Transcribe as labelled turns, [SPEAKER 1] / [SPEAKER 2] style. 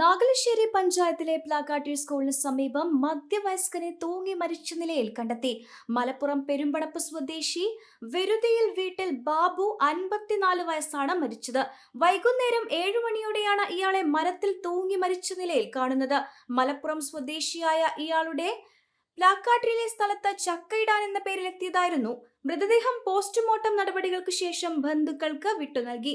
[SPEAKER 1] നാഗലശ്ശേരി പഞ്ചായത്തിലെ പ്ലാക്കാട്ടി സ്കൂളിന് സമീപം മധ്യവയസ്കനെ തൂങ്ങി മരിച്ച നിലയിൽ കണ്ടെത്തി. മലപ്പുറം പെരുമ്പടപ്പ് സ്വദേശി വെരുതിയിൽ വീട്ടിൽ ബാബു അൻപത്തിനാല് വയസ്സാണ് മരിച്ചത്. വൈകുന്നേരം ഏഴു മണിയോടെയാണ് ഇയാളെ മരത്തിൽ തൂങ്ങി മരിച്ച നിലയിൽ കാണുന്നത്. മലപ്പുറം സ്വദേശിയായ ഇയാളുടെ പ്ലാക്കാട്ടിലെ സ്ഥലത്ത് ചക്കയിടാൻ എന്ന പേരിലെത്തിയതായിരുന്നു. മൃതദേഹം പോസ്റ്റ്മോർട്ടം നടപടികൾക്ക് ശേഷം ബന്ധുക്കൾക്ക് വിട്ടു നൽകി.